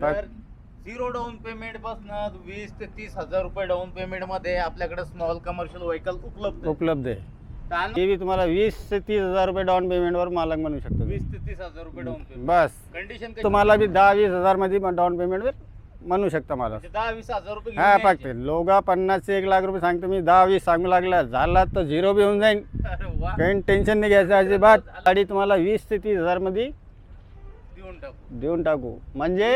तर zero down पेमेंटपासून वीस ते तीस हजार रुपये डाऊन पेमेंटमध्ये आपल्याकडे स्मॉल कमर्शियल व्हेकल उपलब्ध आहे. उपलब्ध आहे. आणि ते बी तुम्हाला वीस ते तीस हजार रुपये डाऊन पेमेंटवर मालक म्हणू शकतो वीस ते तीस हजार रुपये डाऊन पेमेंट बस. कंडिशन तुम्हाला बी दहा वीस हजारमध्ये डाऊन पेमेंटवर म्हणू शकता मला दहा वीस हजार रुपये घेऊन हा यायचे. फक्त लोगा पन्नास एक लाख रुपये सांगतो मी दहा वीस सांगू लागला झाला तर झिरो बी होऊन जाईल अरे वा. काही टेन्शन नाही घ्यायचं अजिबात. गाडी तुम्हाला वीस ते तीस हजारमध्ये देऊन टाकू. देऊन टाकू. म्हणजे?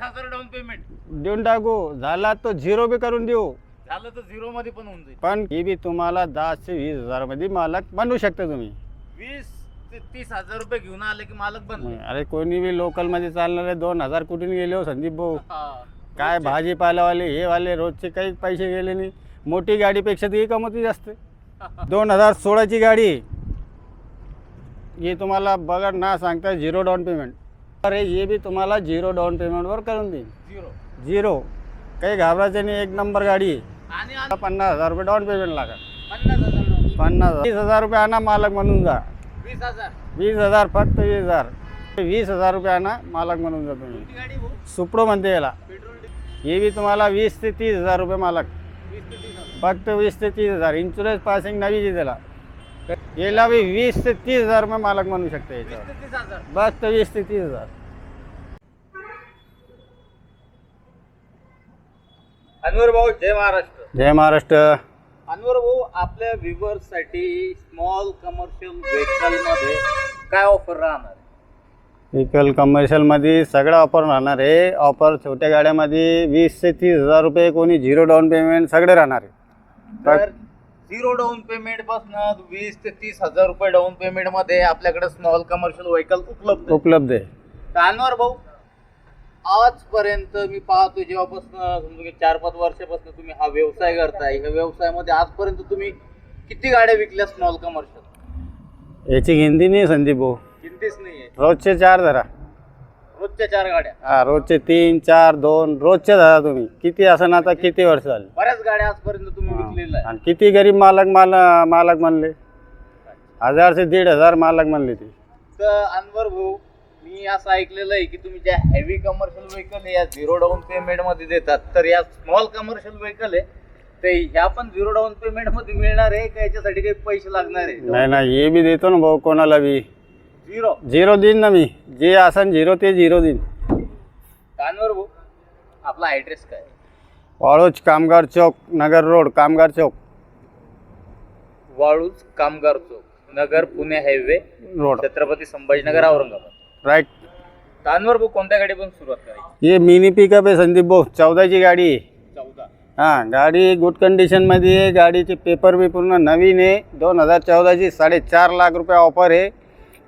हजार डाऊन पेमेंट देऊन टाकू. झाला तो झिरो बी करून देऊ. झालं तर झिरो मध्ये पण होऊन जाईल. पण ही बी तुम्हाला दहा ते वीस हजारमध्ये मालक बनवू शकता तुम्ही. वीस ते तीस हजार रुपये घेऊन आले की मालक बनले. अरे कोणी बी लोकलमध्ये चालणारे दोन हजार कुठून गेले हो संदीप भाऊ. काय भाजीपालावाले हे वाले रोजचे काही पैसे गेले नाही. मोठी गाडीपेक्षा ती कमवती जास्त. दोन हजार सोळाची गाडी. ही तुम्हाला बघा ना सांगता झिरो डाऊन पेमेंट अरे हे बी तुम्हाला झिरो डाऊन पेमेंटवर करून देईन. झिरो झिरो काही घाबरायचं नाही एक नंबर गाडी आहे. आणि पन्नास हजार रुपये डाऊन पेमेंट लागत पन्नास हजार वीस हजार रुपये आणा मालक म्हणून जा. वीस हजार. वीस हजार फक्त वीस हजार. वीस हजार रुपये आणा मालक म्हणून जा तुम्ही. कोणती गाडी भाऊ? सुप्रो म्हणते याला. पेट्रोल हे बी तुम्हाला वीस ते तीस हजार रुपये मालक. वीस ते तीस हजार. फक्त वीस ते तीस हजार. इन्शुरन्स पासिंग आहे त्याला. याला बी वीस ते तीस हजार रुपये मालक म्हणू शकते याच्यावर. बस तर वीस ते तीस हजार. अनवर भाऊ जय महाराष्ट्र. जय महाराष्ट्र. अनवर भाऊ आपल्या viewers साठी स्मॉल कमर्शियल व्हेकलमध्ये काय ऑफर राहणार? व्हेकल कमर्शियलमध्ये सगळं ऑफर राहणार आहे. ऑफर छोट्या गाड्यामध्ये वीस ते तीस हजार रुपये कोणी झिरो डाऊन पेमेंट सगळे राहणार आहे. तर झिरो डाऊन पेमेंटपासून वीस ते तीस हजार रुपये डाऊन पेमेंटमध्ये आपल्याकडे स्मॉल कमर्शियल व्हेकल उपलब्ध आहे. उपलब्ध आहे. तर अनवर भाऊ आजपर्यंत मी पाहतो जेव्हापासून समजा की चार पाच वर्षापासून तुम्ही हा व्यवसाय करताय. ह्या व्यवसायामध्ये आजपर्यंत तुम्ही किती गाड्या विकल्या स्मॉल कमर्शियल याची हिंदी नाही संदीप भाऊ. चिंतेच नाहीये. रोजचे चार धरा रोजच्या चार गाड्या? हा रोजचे तीन चार दोन रोजचे धरा तुम्ही. किती असं आता किती वर्ष झाले? बऱ्याच गाड्या आजपर्यंत तुम्ही विकलेल्या आणि किती गरीब मालक माल मालक म्हणले? हजार ते दीड हजार मालक म्हणले ते. तर अनवर भाऊ मी असं ऐकलेलं आहे की तुम्ही ज्या हेवी कमर्शियल व्हेकल या झिरो डाऊन पेमेंटमध्ये देतात तर या स्मॉल कमर्शियल व्हेकल आहे ते ह्या पण झिरो डाऊन पेमेंटमध्ये मिळणार आहे का? याच्यासाठी काही पैसे लागणार आहे? नाही नाही हे बी देतो ना भाऊ कोणाला बी. झिरो झिरो देईन ना मी. जे असन झिरो ते झिरो देईन अनवर भाऊ आपला ऍड्रेस काय? वाळूज कामगार चौक नगर रोड कामगार चौक. वाळूज कामगार चौक Nagar Pune highway road. Chhatrapati Sambhajinagar Aurangabad. Right तर अनवर भाऊ कोणत्या गाडीपासून सुरुवात करायची. हे मिनी पिकअप आहे संदीप भाऊ. चौदाची गाडी आहे. चौदा. हां गाडी गुड कंडिशनमध्ये आहे. गाडीचे पेपर बी पूर्ण नवीन आहे. दोन हजार चौदाची साडेचार लाख रुपये ऑफर आहे.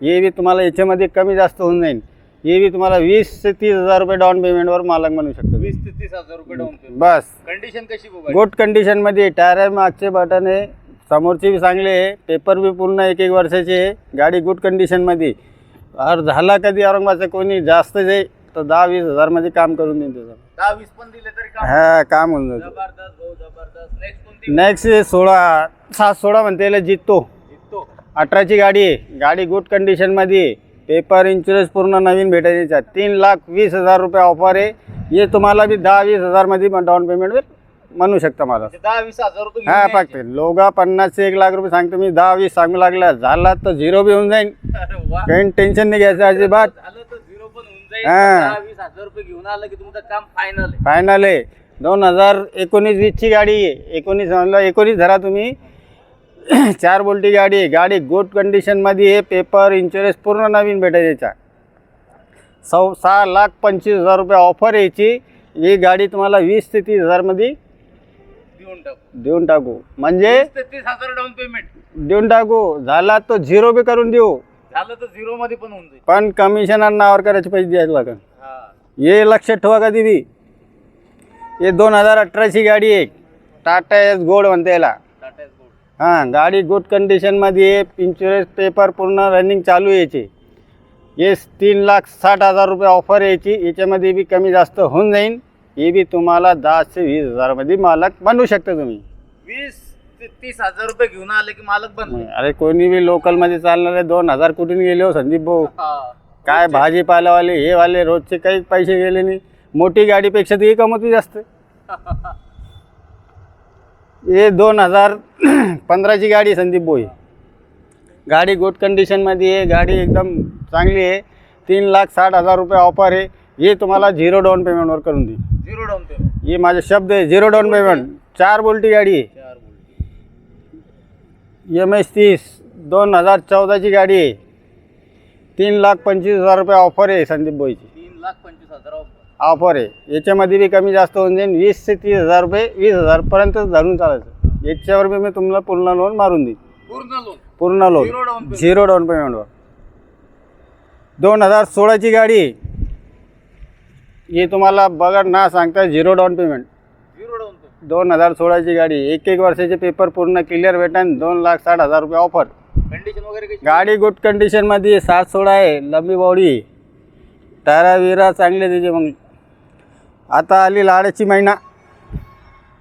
हे बी तुम्हाला याच्यामध्ये कमी जास्त होऊन जाईल. हे बी तुम्हाला वीस ते तीस हजार रुपये डाऊन पेमेंटवर मालक म्हणू शकतो. वीस ते तीस हजार रुपये डाऊन पेमेंट बस. कंडिशन कशी बघा? गुड कंडिशनमध्ये टायर आहे मागचे बटन आहे. समोरचे बी चांगले आहे. पेपर बी पूर्ण एक एक वर्षाचे आहे. गाडी गुड कंडिशनमध्ये और झाला कधी औरंगाबादचं? कोणी जास्त जाईल तर दहा वीस हजारमध्ये काम करून देईन त्याचं. दहा वीस पण दिले तरी काम हा काम होऊन जातं. जबरदस्त भाऊ जबरदस्त. नेक्स्ट कोणती? नेक्स्ट सोळा. सात सोळा म्हणते याला जितो अठराची गाडी आहे. गाडी गुड कंडिशनमध्ये पेपर इन्शुरन्स पूर्ण नवीन भेटायचा. तीन लाख वीस हजार रुपये ऑफर आहे. हे तुम्हाला बी दहा वीस हजारमध्ये डाऊन पेमेंटवर म्हणू शकता मला दहा वीस हजार रुपये घेऊन हा यायचे. फक्त लोगा पन्नास एक लाख रुपये सांगतो मी. दहा वीस सांगू लागला. झाला तर झिरो बी होऊन अरे वा. काही टेन्शन नाही घ्यायचं अजिबात. झालं तर झिरो पण होऊन जाईल. हा. दहा वीस हजार रुपये घेऊन आलं की तुमचं काम फायनल आहे. फायनल आहे. दोन हजार एकोणीस वीसची गाडी आहे. एकोणीस म्हणलं एकोणीस धरा तुम्ही. चार बोल्टी गाडी आहे गाडी गुड कंडिशनमध्ये आहे पेपर इन्शुरन्स पूर्ण नवीन भेटायचा सौ सहा लाख पंचवीस हजार रुपये ऑफर यायची. ही गाडी तुम्हाला वीस ते तीस हजारमध्ये देऊन टाकू. देऊन टाकू. म्हणजे वीस ते तीस हजार डाऊन पेमेंट देऊन टाकू. झाला तो झिरो बी करून देऊ. झालं तर झिरो मध्ये पण होऊन जाईल. पण कमिशनर नावावर करायचे पैसे द्यायला लागेल हा. हे लक्षात ठेवा कधी बी हे दोन हजार अठराची गाडी आहे. टाटा एस गोल्ड म्हणते याला. हां गाडी गुड कंडिशनमध्ये आहे इन्शुरन्स पेपर पूर्ण रनिंग चालू यायचे. हे तीन लाख साठ हजार रुपये ऑफर यायची. याच्यामध्ये बी कमी जास्त होऊन जाईल हे बी तुम्हाला दहा ते वीस हजारमध्ये मालक बनवू शकता तुम्ही. वीस ते तीस हजार रुपये घेऊन आले की मालक बनले. अरे कोणी बी लोकलमध्ये चालणारे दोन हजार कुठून गेले हो संदीप भाऊ. काय भाजीपालावाले हे वाले रोजचे काही पैसे गेले नाही. मोठी गाडीपेक्षा ती कमवती जास्त. हे दोन हजार पंधराची गाडी आहे संदीप बोई गाडी गुड कंडिशनमध्ये आहे. गाडी एकदम चांगली आहे. तीन लाख साठ हजार रुपये ऑफर आहे. हे तुम्हाला झिरो डाऊन पेमेंटवर करून देईल. झिरो डाऊन पेमेंट हे माझे शब्द आहे झिरो डाऊन पेमेंट चार बोल्टी गाडी आहे. एम एस तीस दोन हजार चौदाची गाडी आहे. तीन लाख पंचवीस हजार रुपये ऑफर आहे संदीप बोईची तीन लाख पंचवीस हजार ऑफर ऑफर आहे. याच्यामध्ये बी कमी जास्त होऊन जाईल. वीस ते तीस हजार रुपये वीस हजारपर्यंत धरून चालायचं. याच्यावर बी मी तुम्हाला पूर्ण लोन मारून देईन. पूर्ण लोन पूर्ण लोन. झिरो डाऊन पेमेंटवर दोन हजार सोळाची गाडी. आहे. ही तुम्हाला बघा ना सांगता zero down payment zero down payment दोन हजार सोळाची गाडी. एक एक वर्षाचे पेपर पूर्ण क्लिअर भेटन. दोन लाख साठ हजार रुपये ऑफर कंडिशन वगैरे गाडी गुड कंडिशनमध्ये सात सोळा आहे. लंबी बॉडी. आहे. टायरा विरा चांगले त्याचे मग आता आली लाडाची महिना.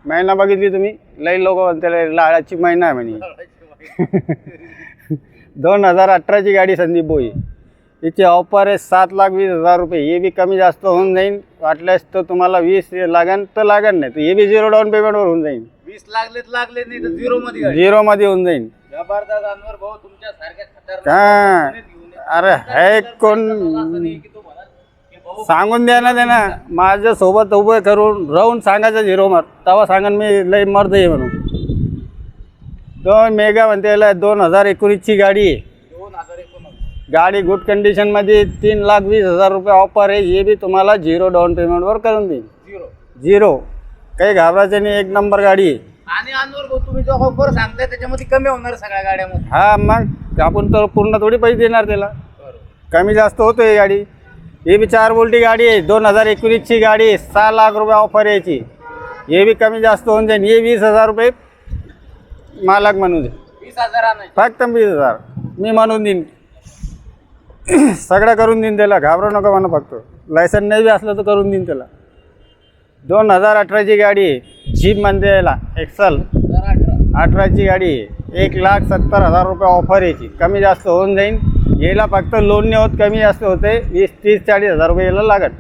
महिना बघितली तुम्ही? लई लोक म्हणते लाडाची महिना आहे म्हणे. दोन हजार अठराची गाडी संदीप बोई तिची ऑफर आहे सात लाख वीस हजार रुपये. हे बी कमी जास्त होऊन जाईल वाटल्यास तर तुम्हाला वीस लागन तर लागन नाही. तर हे बी झिरो डाऊन पेमेंटवर होऊन जाईल वीस लागलेत लागले नाही तर झिरो मध्ये गाडी. झिरोमध्ये होऊन जाईल जबरदस्त अनवर भाऊ तुमच्या सारख्या खतरनाक अरे हे कोण असं नाही की तो म्हणाल की भाऊ सांगून द्या ना त्यांना. माझ्यासोबत उभं करून राहून सांगायचं झिरो मार. तेव्हा सांगन मी लई मर्द आहे म्हणून. दोन मेगा म्हणते याला दोन हजार एकोणीसची गाडी आहे. दोन हजार एकोणवीस गाडी गुड कंडिशनमध्ये तीन लाख वीस हजार रुपये ऑफर आहे. हे बी तुम्हाला झिरो डाऊन पेमेंटवर करून देईन. झिरो. झिरो. काही घाबरायचं नाही. एक नंबर गाडी आहे. आणि अनवर भाऊ तुम्ही जो ऑफर सांगताय त्याच्यामध्ये कमी होणार सगळ्या गाड्यामध्ये. हा मग आपण तर पूर्ण थोडी पैसे देणार त्याला. कमी जास्त होतो ही गाडी. ही बी चार बोल्टी गाडी आहे दोन हजार एकोणीसची गाडी आहे सहा लाख रुपये ऑफर आहे याची हे बी कमी जास्त होऊन जाईल हे वीस हजार रुपये मालक म्हणून दे वीस हजार आणायचे फक्त वीस हजार मी म्हणून देईन सगळं करून देईन त्याला घाबरू नका म्हणा फक्त. लायसन नाही बी असलं तर करून देईन त्याला. दोन हजार अठराची गाडी आहे जीप म्हणते याला एक्सल अठराची गाडी आहे एक लाख सत्तर हजार रुपये ऑफर याची कमी जास्त होऊन जाईल याला फक्त लोन नाही होत कमी जास्त होते वीस तीस चाळीस हजार रुपये याला लागत.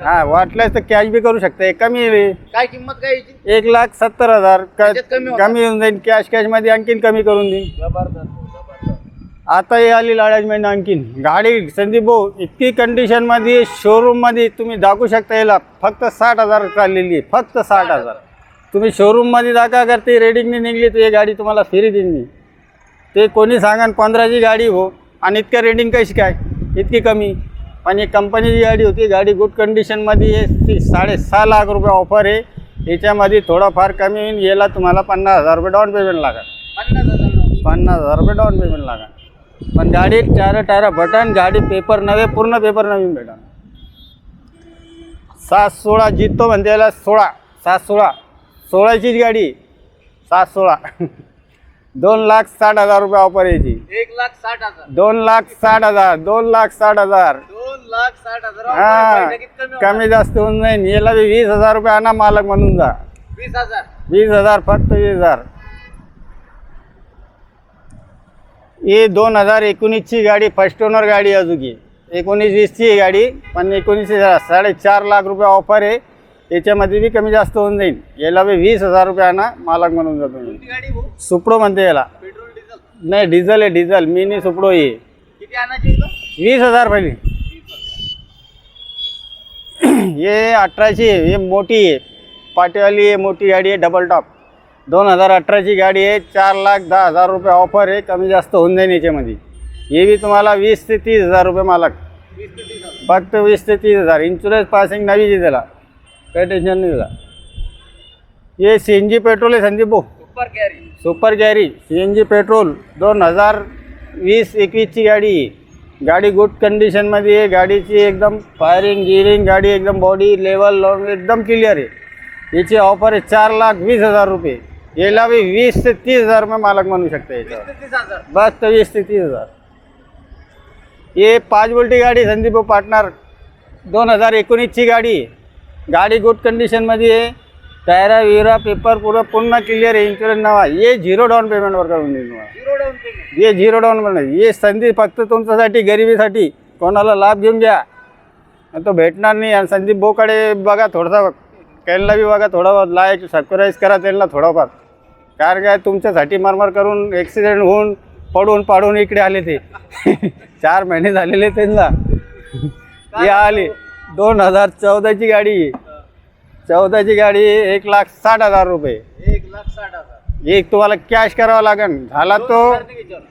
हां वाटल्यास तर कॅश बी करू शकता. कमी. काय किंमत काय एक लाख सत्तर हजार. कमी होऊन जाईल कॅश कॅशमध्ये आणखीन कमी करून देईन. आता हे आली लाडाज महिना आणखीन. गाडी संदीप भाऊ इतकी कंडिशनमध्ये शोरूममध्ये तुम्ही दाखवू शकता याला. फक्त साठ हजार चाललेली आहे. फक्त साठ हजार. तुम्ही शोरूममध्ये दाखवा करते रेडिंगने निघली तर ही गाडी तुम्हाला फ्री देईन मी. ते कोणी सांगा पंधराची गाडी हो. आणि इतक्या रेटिंग कशी काय? इतकी कमी. पण एक कंपनीची गाडी होती गाडी गुड कंडिशनमध्ये आहे. ती साडेसहा लाख रुपये ऑफर आहे. याच्यामध्ये थोडंफार कमी होईल. याला तुम्हाला पन्नास हजार रुपये डाऊन पेमेंट लागेल. पन्नास हजार पन्नास हजार रुपये डाऊन पेमेंट लागेल. पण गाडी चार टायर बटन गाडी पेपर नवे पूर्ण पेपर नवीन भेटा सात सोळा जितो म्हणते याला सोळा सात सोळा. सोळाचीच गाडी सात सोळा. दोन लाख साठ हजार रुपये ऑफर याची एक लाख साठ हजार. दोन लाख साठ हजार दोन लाख साठ हजार. दोन लाख साठ हजार हा कमी होणार? कमी जास्त होऊन जाईल याला बी वीस हजार रुपये आणा मालक म्हणून जा. वीस हजार. वीस हजार फक्त वीस हजार. ही दोन हजार एकोणीसची गाडी फर्स्ट ओनर गाडी आहे अजून ही. एकोणीस वीसची आहे गाडी पण एकोणीसशे साडेचार लाख रुपये ऑफर आहे. याच्यामध्ये बी कमी जास्त होऊन जाईल याला बी वीस हजार रुपये आणा मालक म्हणून जातो मी. कोणती गाडी भाऊ? सुपडो म्हणते याला. Petrol diesel? नाही डिझेल आहे डिझेल. मिनी सुपडो ही. आहे. किती आणायची इथं? वीस हजार पहिली. हे अठराची आहे हे मोठी आहे. पाटीवाली आहे मोठी गाडी आहे डबल टॉप दोन हजार अठराची गाडी आहे. चार लाख दहा हजार रुपये ऑफर आहे. कमी जास्त होऊन जाईल याच्यामध्ये. हे बी तुम्हाला वीस ते तीस हजार रुपये मालक. वीस ते तीस हजार. फक्त वीस ते तीस हजार. इन्शुरन्स पासिंग नवीच आहे त्याला. काही टेन्शन नाही त्याला हे सी एन जी पेट्रोल आहे संदीप भाऊ. Super carry super carry C N G petrol दोन हजार वीस एकवीसची गाडी आहे. गाडी गुड कंडिशनमध्ये आहे. गाडीची एकदम फायरिंग गिरिंग गाडी एकदम बॉडी लेवल लॉंग एकदम क्लिअर आहे. याची ऑफर आहे चार लाख वीस हजार रुपये. याला बी वीस ते तीस हजार रुपये मालक म्हणू शकता याच्यावर. बस तर वीस ते तीस हजार. हे पाच बोल्टी गाडी संदीप पार्टनर दोन हजार एकोणीसची गाडी आहे. गाडी गुड कंडिशनमध्ये आहे. टायरा विरा पेपर पुरं पूर्ण क्लिअर आहे. इन्शुरन्स नावा. हे झिरो डाऊन पेमेंटवर करून देईल तुम्हाला. हे झिरो डाऊन पेमेंट हे संधी फक्त तुमच्यासाठी गरिबीसाठी. कोणाला लाभ घेऊन घ्या. आणि तो भेटणार नाही. आणि संदीप बोकडे बघा थोडासा. त्यांना बी बघा थोडा लाईक सबस्क्राईब करा त्यांना थोडाफार. कारण काय? तुमच्यासाठी मारमार करून ॲक्सिडेंट होऊन पडून पाडून इकडे आले ते. चार महिने झालेले त्यांना. हे आले. दोन हजार चौदाची गाडी. आहे. चौदाची गाडी एक लाख साठ हजार रुपये. एक लाख साठ हजार. एक तुम्हाला कॅश करावा लागेल झाला तो.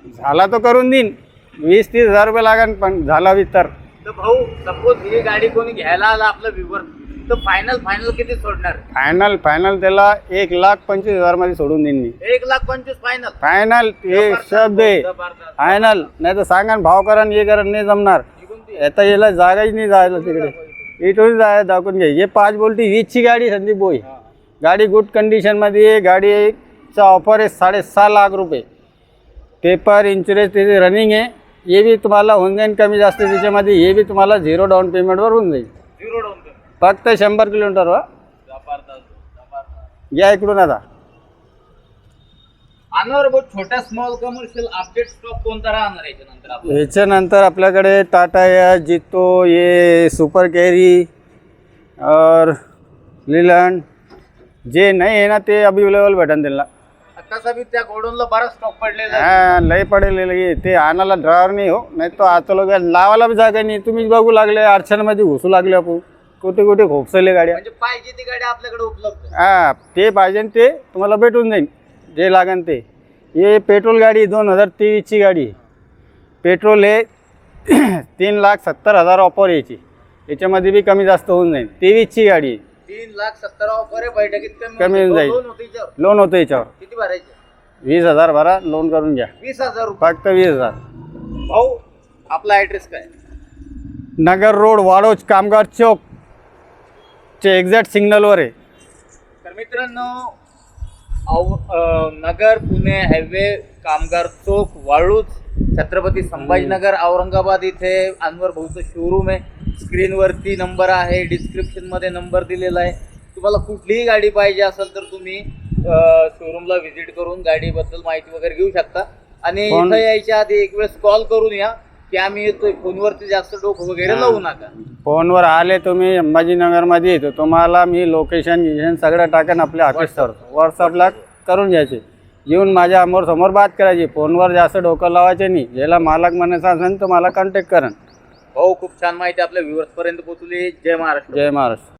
झाला तो करून देईन. वीस तीस हजार रुपये लागेल पण झाला तर भाऊ सपोज ही गाडी कोणी घ्यायला आला आपलं विवर तर फायनल फायनल किती सोडणार? फायनल फायनल त्याला एक लाख पंचवीस हजारमध्ये सोडून देईन मी. एक लाख पंचवीस फायनल फायनल हे शब्द आहे. फायनल नाही तर सांगा भाव करा हे करा नाही जमणार. आता याला जागाच नाही जायला तिकडे. इथून जाय दाखवून घ्या हे पाच बोलटी वीसची गाडी संदीप बोई गाडी गुड कंडिशनमध्ये आहे गाडीचा ऑफर आहे साडेसहा लाख रुपये पेपर इन्शुरन्स त्याचे रनिंग आहे हे बी तुम्हाला होऊन जाईल कमी जास्त त्याच्यामध्ये हे बी तुम्हाला झिरो डाऊन पेमेंटवर होऊन जाईल झिरो डाऊन फक्त शंभर किलोमीटर वा या इकडून आता स्मॉल कमर्शियल अपडेट स्टॉक कोणता राहणार याच्यानंतर आपलं? ह्याच्यानंतर आपल्याकडे टाटा या जितो ये सुपर कॅरी और लिलंड. जे नाही आहे ना ते अवेलेबल भेटेल त्यांना. तसा बी त्या बराच स्टॉक पडलेला आहे. हा लय पडेल लगे ते आणायला ड्रायव्हर नाही हो नाही तो आता लोक लावायला बी जागा नाही. तुम्हीच बघू लागले अडचणमध्ये घुसू लागले आपण. कुठे कुठे खोपसले गाड्या. म्हणजे पाहिजे ती गाडी आपल्याकडे उपलब्ध आहे. हा ते पाहिजे न ते तुम्हाला भेटून जाईल. जे लागेल ते. हे पेट्रोल गाडी दोन हजार तेवीसची गाडी. पेट्रोल हे तीन लाख सत्तर हजार ऑफर यायची. याच्यामध्ये बी कमी जास्त होऊन जाईल. तेवीसची गाडी. तीन लाख सत्तर ऑफर आहे बैठकीत कमी होऊन जाईल. लोन होतं याच्यावर. किती भरायचे? वीस हजार भरा लोन करून घ्या. वीस हजार फक्त वीस हजार. भाऊ आपला ऍड्रेस काय? नगर रोड वाडोज कामगार चौक. चे एक्झॅक्ट सिग्नलवर आहे. तर मित्रांनो नगर पुणे हायवे कामगार चौक वाळूज छत्रपती संभाजीनगर औरंगाबाद इथे अनवर भाऊचं शोरूम आहे. स्क्रीनवरती नंबर आहे डिस्क्रिप्शनमध्ये नंबर दिलेला आहे. तुम्हाला कुठलीही गाडी पाहिजे असेल तर तुम्ही शोरूमला व्हिजिट करून गाडीबद्दल माहिती वगैरे घेऊ शकता. आणि इथं यायच्या आधी एक वेळेस कॉल करून या. की आम्ही येतोय फोनवरती जास्त डोकं वगैरे लावू नका. फोनवर आले तुम्ही संभाजीनगरमध्ये येतो तुम्हाला मी लोकेशन गिशन सगळं टाकेन आपल्या ऑफिसवर व्हॉट्सअपला करून घ्यायचे. येऊन माझ्यासमोर समोर बात करायची. फोनवर जास्त डोकं लावायचे नाही. ज्याला मालक म्हणायचं असेल तर मला कॉन्टॅक्ट करा भाऊ खूप छान माहिती आपल्या व्ह्युअर्स पर्यंत पोहोचली. जय महाराष्ट्र. जय महाराष्ट्र.